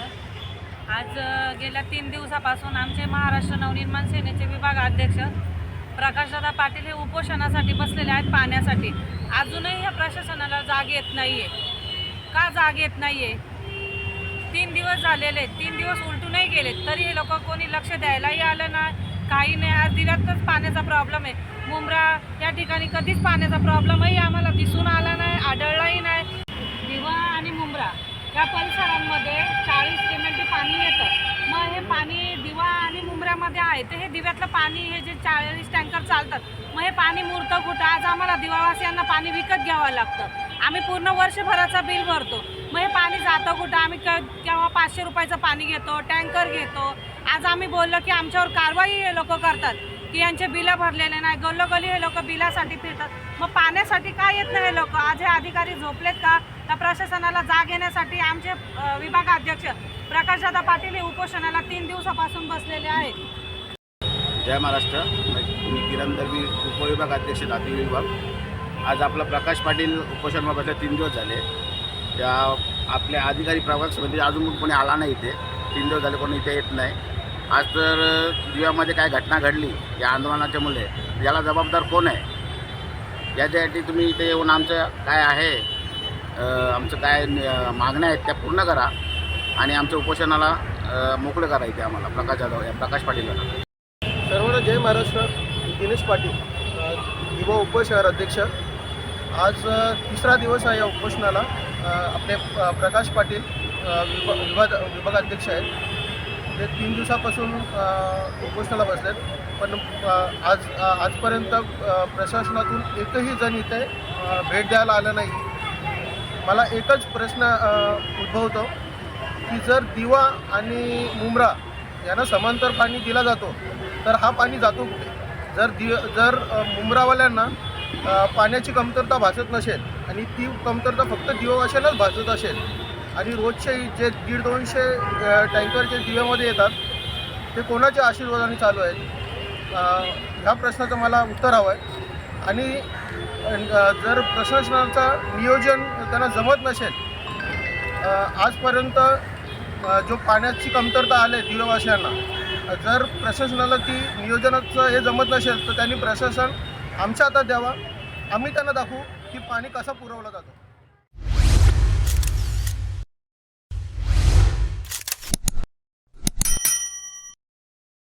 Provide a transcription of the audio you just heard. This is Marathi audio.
आज गेल्या तीन दिवसापासून आमचे महाराष्ट्र नवनिर्माण सेनेचे विभाग अध्यक्ष प्रकाशदादा पाटील हे उपोषणासाठी बसलेले आहेत पाण्यासाठी. अजूनही या प्रशासनाला जाग येत नाही आहे का जाग येत नाही आहे तीन दिवस झालेले आहेत. तीन दिवस उलटूनही गेले तरी हे लोक कोणी लक्ष द्यायलाही आलं ना काही नाही. आज दिल्यातच पाण्याचा प्रॉब्लेम आहे. मुंब्रा या ठिकाणी कधीच पाण्याचा प्रॉब्लेमही आम्हाला दिसून आला नाही आढळलाही नाही दिवा आणि मुंब्रा या परिसरांमध्ये चाळीस सिमेंटी पाणी येतं. मग हे पाणी दिवा आणि मुंबऱ्यामध्ये आहे. तर हे दिव्यातलं पाणी हे जे चाळीस टँकर चालतात मग हे पाणी मुरतं कुठं? आज आम्हाला दिवावासियांना पाणी विकत घ्यावं लागतं. आम्ही पूर्ण वर्षभराचं बिल भरतो. मग हे पाणी जातं कुठं? आम्ही क केव्हा पाचशे रुपयाचं पाणी घेतो टँकर घेतो. आज आम्ही बोललो की आमच्यावर कारवाई हे लोक करतात. की यांचे बिलं भरलेले नाही. गल्लोगल्ली हे लोक बिलासाठी फिरतात. मग पाण्यासाठी काय येत नाही हे लोक? आज हे अधिकारी झोपलेत का? त्या प्रशासनाला जाग येण्यासाठी आमचे अ, विभागाध्यक्ष प्रकाशदादा पाटील हे उपोषणाला तीन दिवसापासून बसलेले आहेत. जय महाराष्ट्र. मी किरण दर्वी उपविभाग अध्यक्ष नाती विभाग. आज आपला प्रकाश पाटील उपोषणबाबतले तीन दिवस झाले. त्या आपल्या अधिकारी प्रभाग म्हणजे अजून कोणी आला नाही इथे. तीन दिवस झाले कोणी इथे येत नाही. आज तर दिव्यामध्ये काय घटना घडली या आंदोलनाच्यामुळे याला जबाबदार कोण आहे? याच्यासाठी तुम्ही इथे येऊन आमचं काय आहे आमचं काय मागण्या आहेत त्या पूर्ण करा आणि आमच्या उपोषणाला मोकळं करा इथे आम्हाला. प्रकाश जाधव या प्रकाश पाटील. सर्वांना जय महाराष्ट्र. दिनेश पाटील युवा उपशहर अध्यक्ष. आज तिसरा दिवस आहे या उपोषणाला. आपले प्रकाश पाटील विभाग विभागाध्यक्ष आहेत. ते तीन दिवसापासून अ, उपोषणाला बसलेत. पण आज आजपर्यंत प्रशासनातून एकही जण इथे भेट द्यायला आलं नाही. मला एकच प्रश्न उद्भवतो की जर दिवा आणि मुंब्रा यांना समांतर पाणी दिला जातो तर हा पाणी जातो कुठे? जर दि जर मुंब्रावाल्यांना पाण्याची कमतरता भासत नसेल आणि ती कमतरता फक्त दिवावाशांनाच भासत असेल आणि रोजचे जे दीड दोनशे अ, टँकर जे दिव्यामध्ये येतात ते कोणाच्या आशीर्वादाने चालू आहेत? ह्या प्रश्नाचं मला उत्तर हवं आहे. आणि जर प्रशासनाचं नियोजन त्यांना जमत नसेल आजपर्यंत जो पाण्याची कमतरता आले दिव्यवासियांना जर प्रशासनाला ती नियोजनाचं हे जमत नसेल तर त्यांनी प्रशासन आमच्या हातात द्यावा. आम्ही त्यांना दाखवू की पाणी कसं पुरवलं जातं.